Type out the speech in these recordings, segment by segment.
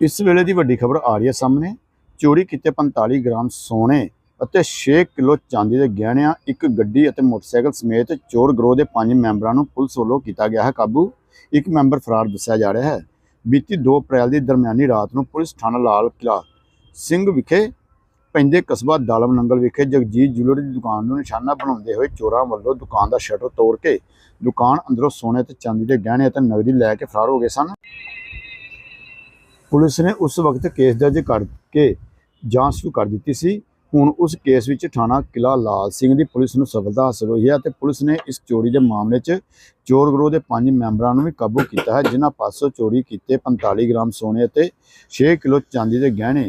ਇਸ ਵੇਲੇ ਦੀ ਵੱਡੀ ਖਬਰ ਆ ਰਹੀ ਹੈ ਸਾਹਮਣੇ। ਚੋਰੀ ਕੀਤੇ 45 ਗ੍ਰਾਮ ਸੋਨੇ ਅਤੇ 6 ਕਿਲੋ ਚਾਂਦੀ ਦੇ ਗਹਿਣਿਆਂ, ਇੱਕ ਗੱਡੀ ਅਤੇ ਮੋਟਰਸਾਈਕਲ ਸਮੇਤ ਚੋਰ ਗਰੋਹ ਦੇ ਪੰਜ ਮੈਂਬਰਾਂ ਨੂੰ ਪੁਲਿਸ ਵੱਲੋਂ ਕੀਤਾ ਗਿਆ ਹੈ ਕਾਬੂ। ਇੱਕ ਮੈਂਬਰ ਫਰਾਰ ਦੱਸਿਆ ਜਾ ਰਿਹਾ ਹੈ। ਬੀਤੀ 2 ਅਪ੍ਰੈਲ ਦੀ ਦਰਮਿਆਨੀ ਰਾਤ ਨੂੰ ਪੁਲਿਸ ਥਾਣਾ ਲਾਲ ਕਿਲਾ ਸਿੰਘ ਵਿਖੇ ਪੈਂਦੇ ਕਸਬਾ ਦਾਲਮ ਨੰਗਲ ਵਿਖੇ ਜਗਜੀਤ ਜੁਐਲਰੀ ਦੀ ਦੁਕਾਨ ਨੂੰ ਨਿਸ਼ਾਨਾ ਬਣਾਉਂਦੇ ਹੋਏ ਚੋਰਾਂ ਵੱਲੋਂ ਦੁਕਾਨ ਦਾ ਸ਼ਟਰ ਤੋੜ ਕੇ ਦੁਕਾਨ ਅੰਦਰੋਂ ਸੋਨੇ ਤੇ ਚਾਂਦੀ ਦੇ ਗਹਿਣੇ ਅਤੇ ਨਗਦੀ ਲੈ ਕੇ ਫਰਾਰ ਹੋ ਗਏ ਸਨ। ਪੁਲਿਸ ਨੇ ਉਸ ਵਕਤ ਕੇਸ ਦਰਜ ਕਰਕੇ ਜਾਂਚ ਸ਼ੁਰੂ ਕਰ ਦਿੱਤੀ ਸੀ। ਹੁਣ ਉਸ ਕੇਸ ਵਿੱਚ ਥਾਣਾ ਕਿਲਾ ਲਾਲ ਸਿੰਘ ਦੀ ਪੁਲਿਸ ਨੂੰ ਸਫਲਤਾ ਹਾਸਲ ਹੋਈ ਹੈ ਅਤੇ ਪੁਲਿਸ ਨੇ ਇਸ ਚੋਰੀ ਦੇ ਮਾਮਲੇ 'ਚ ਚੋਰ ਗਰੋਹ ਦੇ ਪੰਜ ਮੈਂਬਰਾਂ ਨੂੰ ਵੀ ਕਾਬੂ ਕੀਤਾ ਹੈ, ਜਿਨ੍ਹਾਂ ਪਾਸੋਂ ਚੋਰੀ ਕੀਤੇ 45 ਗ੍ਰਾਮ ਸੋਨੇ ਅਤੇ 6 ਕਿਲੋ ਚਾਂਦੀ ਦੇ ਗਹਿਣੇ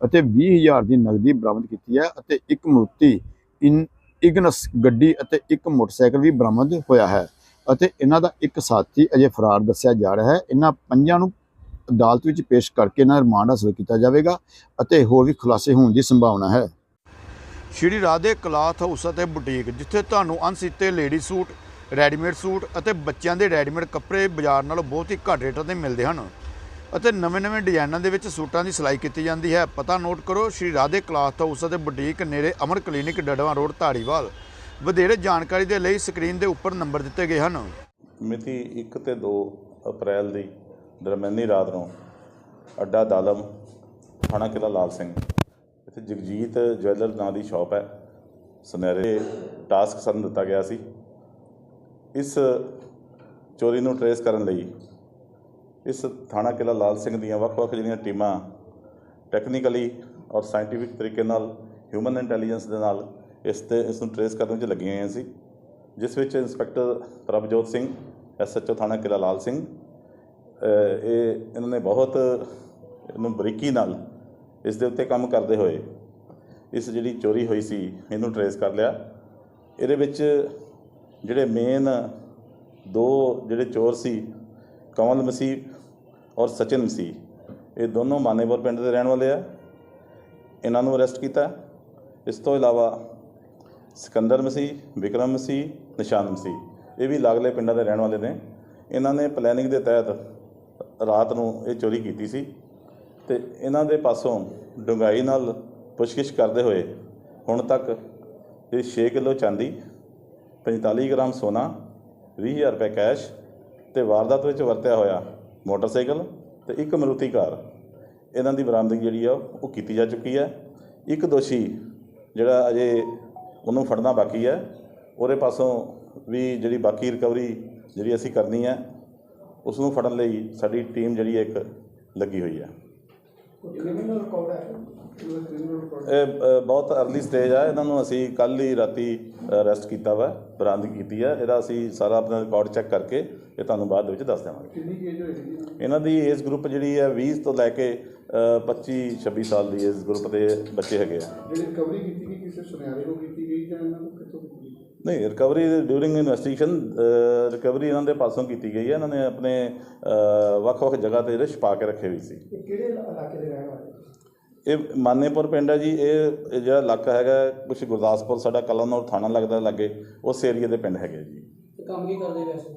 ਅਤੇ 20000 ਦੀ ਨਗਦੀ ਬਰਾਮਦ ਕੀਤੀ ਹੈ ਅਤੇ ਇੱਕ ਮੂਰਤੀ ਇਗਨਸ ਗੱਡੀ ਅਤੇ ਇੱਕ ਮੋਟਰਸਾਈਕਲ ਵੀ ਬਰਾਮਦ ਹੋਇਆ ਹੈ। ਅਤੇ ਇਹਨਾਂ ਦਾ ਇੱਕ ਸਾਥੀ ਅਜੇ ਫਰਾਰ ਦੱਸਿਆ ਜਾ ਰਿਹਾ ਹੈ। ਇਹਨਾਂ ਪੰਜਾਂ ਨੂੰ ਅਦਾਲਤ ਵਿੱਚ ਪੇਸ਼ ਕਰਕੇ ਇਹਨਾਂ ਦਾ ਰਿਮਾਂਡ ਹਾਸਲ ਕੀਤਾ ਜਾਵੇਗਾ ਅਤੇ ਹੋਰ ਵੀ ਖੁਲਾਸੇ ਹੋਣ ਦੀ ਸੰਭਾਵਨਾ ਹੈ। ਸ਼੍ਰੀ ਰਾਧੇ ਕਲਾਥ ਹਾਊਸ ਅਤੇ ਬੁਟੀਕ ਜਿੱਥੇ ਤੁਹਾਨੂੰ ਅਣਸੀਤੇ ਲੇਡੀ ਸੂਟ ਰੈਡੀਮੇਡ ਸੂਟ ਅਤੇ ਬੱਚਿਆਂ ਦੇ ਰੈਡੀਮੇਡ ਕੱਪੜੇ ਬਾਜ਼ਾਰ ਨਾਲੋਂ ਬਹੁਤ ਹੀ ਘੱਟ ਰੇਟਾਂ ਤੇ ਮਿਲਦੇ ਹਨ ਅਤੇ ਨਵੇਂ-ਨਵੇਂ ਡਿਜ਼ਾਈਨਾਂ ਦੇ ਵਿੱਚ ਸੂਟਾਂ ਦੀ ਸਿਲਾਈ ਕੀਤੀ ਜਾਂਦੀ ਹੈ। ਪਤਾ ਨੋਟ ਕਰੋ ਸ਼੍ਰੀ ਰਾਧੇ ਕਲਾਥ ਹਾਊਸ ਅਤੇ ਬੁਟੀਕ ਨੇੜੇ ਅਮਰ ਕਲੀਨਿਕ ਡੜਵਾ ਰੋਡ ਧਾਰੀਵਾਲ। ਵਧੇਰੇ ਜਾਣਕਾਰੀ ਦੇ ਲਈ ਸਕਰੀਨ ਦੇ ਉੱਪਰ ਨੰਬਰ ਦਿੱਤੇ ਗਏ ਹਨ। ਮਿਤੀ 1 ਤੇ 2 ਅਪ੍ਰੈਲ ਦੀ ਦਰਮਿਆਨੀ ਰਾਤ ਨੂੰ ਅੱਡਾ ਦਾਲਮ, ਥਾਣਾ ਕਿਲਾ ਲਾਲ ਸਿੰਘ। ਇੱਥੇ ਜਗਜੀਤ ਜਵੈਲਰ ਨਾਂ ਦੀ ਸ਼ਾਪ ਹੈ। ਸੁਨਹਿਰੇ ਟਾਸਕ ਸਾਨੂੰ ਦਿੱਤਾ ਗਿਆ ਸੀ। ਇਸ ਚੋਰੀ ਨੂੰ ਟਰੇਸ ਕਰਨ ਲਈ ਇਸ ਥਾਣਾ ਕਿਲਾ ਲਾਲ ਸਿੰਘ ਦੀਆਂ ਵੱਖ-ਵੱਖ ਜਿਹੜੀਆਂ ਟੀਮਾਂ ਟੈਕਨੀਕਲੀ ਔਰ ਸਾਇੰਟੀਫਿਕ ਤਰੀਕੇ ਨਾਲ ਹਿਊਮਨ ਇੰਟੈਲੀਜੈਂਸ ਦੇ ਨਾਲ ਇਸ ਤੇ ਇਸ ਨੂੰ ਟਰੇਸ ਕਰਨ ਵਿੱਚ ਲੱਗੀਆਂ ਹੋਈਆਂ ਸੀ। ਜਿਸ ਵਿੱਚ ਇੰਸਪੈਕਟਰ ਪ੍ਰਭਜੋਤ ਸਿੰਘ ਐਸਐਚਓ ਥਾਣਾ ਕਿਲਾ ਲਾਲ ਸਿੰਘ ਇਹ ਇਹਨਾਂ ਨੇ ਬਹੁਤ ਇਹਨੂੰ ਬਰੀਕੀ ਨਾਲ ਇਸ ਦੇ ਉੱਤੇ ਕੰਮ ਕਰਦੇ ਹੋਏ ਇਸ ਜਿਹੜੀ ਚੋਰੀ ਹੋਈ ਸੀ, ਇਹਨੂੰ ਟਰੇਸ ਕਰ ਲਿਆ। ਇਹਦੇ ਵਿੱਚ ਜਿਹੜੇ ਮੇਨ ਦੋ ਜਿਹੜੇ ਚੋਰ ਸੀ, ਕਮਲ ਮਸੀਹ ਔਰ ਸਚਿਨ ਮਸੀਹ, ਇਹ ਦੋਨੋਂ ਮਾਨੇਪੁਰ ਪਿੰਡ ਦੇ ਰਹਿਣ ਵਾਲੇ ਆ। ਇਹਨਾਂ ਨੂੰ ਅਰੈਸਟ ਕੀਤਾ। ਇਸ ਤੋਂ ਇਲਾਵਾ ਸਿਕੰਦਰ ਮਸੀਹ, ਵਿਕਰਮ ਮਸੀਹ, ਨਿਸ਼ਾਨ ਮਸੀਹ, ਇਹ ਵੀ ਲਾਗਲੇ ਪਿੰਡਾਂ ਦੇ ਰਹਿਣ ਵਾਲੇ ਨੇ। ਇਹਨਾਂ ਨੇ ਪਲੈਨਿੰਗ ਦੇ ਤਹਿਤ ਰਾਤ ਨੂੰ ਇਹ ਚੋਰੀ ਕੀਤੀ ਸੀ ਤੇ ਇਹਨਾਂ ਦੇ ਪਾਸੋਂ ਡੂੰਘਾਈ ਨਾਲ ਪੁੱਛਗਿੱਛ ਕਰਦੇ ਹੋਏ ਹੁਣ ਤੱਕ ਇਹ 6 ਕਿਲੋ ਚਾਂਦੀ 45 ਗ੍ਰਾਮ ਸੋਨਾ 20000 ਰੁਪਏ ਕੈਸ਼ ਤੇ ਵਾਰਦਾਤ ਵਿੱਚ ਵਰਤਿਆ ਹੋਇਆ ਮੋਟਰਸਾਈਕਲ ਤੇ ਇੱਕ ਮਰੂਤੀ ਕਾਰ। ਇਹਨਾਂ ਦੀ ਬਰਾਮਦਗੀ ਜਿਹੜੀ ਆ, ਉਹ ਕੀਤੀ ਜਾ ਚੁੱਕੀ ਹੈ। ਇੱਕ ਦੋਸ਼ੀ ਜਿਹੜਾ ਅਜੇ ਉਹਨੂੰ ਫੜਨਾ ਬਾਕੀ ਹੈ। ਉਹਦੇ ਪਾਸੋਂ ਵੀ ਜਿਹੜੀ ਬਾਕੀ ਰਿਕਵਰੀ ਜਿਹੜੀ ਅਸੀਂ ਕਰਨੀ ਹੈ ਉਸ ਨੂੰ ਫੜਨ ਲਈ ਸਾਡੀ ਟੀਮ ਜਿਹੜੀ ਹੈ ਇੱਕ ਲੱਗੀ ਹੋਈ ਹੈ। ਕ੍ਰਿਮੀਨਲ ਰਿਕਾਰਡ ਹੈ। ਕ੍ਰਿਮੀਨਲ ਰਿਕਾਰਡ ਇਹ ਬਹੁਤ ਅਰਲੀ ਸਟੇਜ ਆ। ਇਹਨਾਂ ਨੂੰ ਅਸੀਂ ਕੱਲ ਹੀ ਰਾਤੀ ਅਰੈਸਟ ਕੀਤਾ ਵਾ ਬਰਾਮਦਗੀ ਕੀਤੀ ਹੈ ਇਹਦਾ ਅਸੀਂ ਸਾਰਾ ਆਪਣਾ ਰਿਕਾਰਡ ਚੈੱਕ ਕਰਕੇ ਇਹ ਤੁਹਾਨੂੰ ਬਾਅਦ ਦੇ ਵਿੱਚ ਦੱਸ ਦੇਵਾਂਗੇ। ਕਿੰਨੀ ਏਜ ਹੋਏਗੀ? ਜੀ? ਇਹਨਾਂ ਦੀ ਏਜ ਗਰੁੱਪ ਜਿਹੜੀ ਹੈ 20 ਤੋਂ ਲੈ ਕੇ ਅ, 25 26 ਸਾਲ ਦੀ ਏਜ ਗਰੁੱਪ ਦੇ ਬੱਚੇ ਹੈਗੇ ਆ। ਜਿਹੜੀ ਰਿਕਵਰੀ ਕੀਤੀ ਗਈ ਕਿਸੇ ਸੁਨਿਆਰੇ ਤੋਂ ਕੀਤੀ ਗਈ ਜਾਂ ਇਹਨਾਂ ਨੂੰ ਕਿੱਥੋਂ? ਨਹੀਂ ਰਿਕਵਰੀ ਡਿਊਰਿੰਗ ਇਨਵੈਸਟੀਗੇਸ਼ਨ ਰਿਕਵਰੀ ਇਹਨਾਂ ਦੇ ਪਾਸੋਂ ਕੀਤੀ ਗਈ ਹੈ। ਇਹਨਾਂ ਨੇ ਆਪਣੇ ਵੱਖ-ਵੱਖ ਜਗ੍ਹਾ ਤੇ ਜਿਹੜੇ ਛੁਪਾ ਕੇ ਰੱਖੇ ਹੋਏ ਸੀ। ਕਿਹੜੇ ਇਲਾਕੇ ਦੇ ਰਹਿਣ ਵਾਲੇ? ਇਹ ਮਾਨੇਪੁਰ ਪਿੰਡ ਹੈ ਜੀ। ਇਹ ਜਿਹੜਾ ਇਲਾਕਾ ਹੈਗਾ ਕੁਝ ਗੁਰਦਾਸਪੁਰ ਸਾਡਾ ਕਲਨੌਰ ਥਾਣਾ ਲੱਗਦਾ ਲੱਗੇ ਉਸ ਏਰੀਆ ਦੇ ਪਿੰਡ ਹੈਗੇ ਜੀ। ਕੰਮ ਕੀ ਕਰਦੇ ਵੈਸੇ?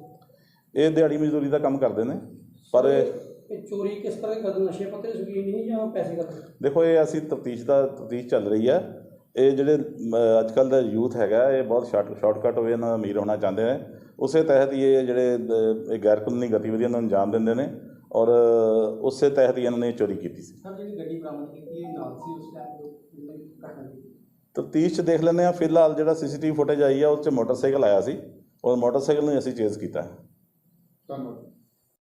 ਇਹ ਦਿਹਾੜੀ ਮਜ਼ਦੂਰੀ ਦਾ ਕੰਮ ਕਰਦੇ ਨੇ ਪਰ ਇਹ ਚੋਰੀ ਕਿਸ ਤਰ੍ਹਾਂ ਕਰਦੇ ਨਸ਼ੇ ਪੱਤੇ ਦੇ ਸ਼ੌਕੀਨ ਨਹੀਂ ਜਾਂ ਪੈਸੇ ਕਰਦੇ? ਦੇਖੋ ਇਹ ਅਸੀਂ ਤਫਤੀਸ਼ ਦਾ ਤਫਤੀਸ਼ ਚੱਲ ਰਹੀ ਹੈ। ਇਹ ਜਿਹੜੇ ਅੱਜ ਕੱਲ ਦਾ ਯੂਥ ਹੈਗਾ ਇਹ ਬਹੁਤ ਸ਼ਾਰਟ ਸ਼ਾਰਟਕਟ ਹੋਏ ਨਾਲ ਅਮੀਰ ਹੋਣਾ ਚਾਹੁੰਦੇ ਨੇ। ਉਸੇ ਤਹਿਤ ਹੀ ਇਹ ਜਿਹੜੇ ਇਹ ਗੈਰ ਕਾਨੂੰਨੀ ਗਤੀਵਿਧੀਆਂ ਨੂੰ ਅੰਜਾਮ ਦਿੰਦੇ ਨੇ ਔਰ ਉਸੇ ਤਹਿਤ ਹੀ ਇਹਨਾਂ ਨੇ ਚੋਰੀ ਕੀਤੀ ਸੀ। ਸਰ ਜਿਹੜੀ ਗੱਡੀ ਬਰਾਮਦ ਕੀਤੀ ਇਹ ਨਾਲ ਸੀ ਉਸ ਟਾਈਮ ਤਫਤੀਸ਼ 'ਚ ਦੇਖ ਲੈਂਦੇ ਆ ਫਿਲਹਾਲ ਜਿਹੜਾ ਸੀਸੀਟੀਵੀ ਫੁਟੇਜ ਆਈ ਆ ਉਸ 'ਚ ਮੋਟਰਸਾਈਕਲ ਆਇਆ ਸੀ ਔਰ ਮੋਟਰਸਾਈਕਲ ਨੂੰ ਅਸੀਂ ਚੇਜ਼ ਕੀਤਾ। ਧੰਨਵਾਦ।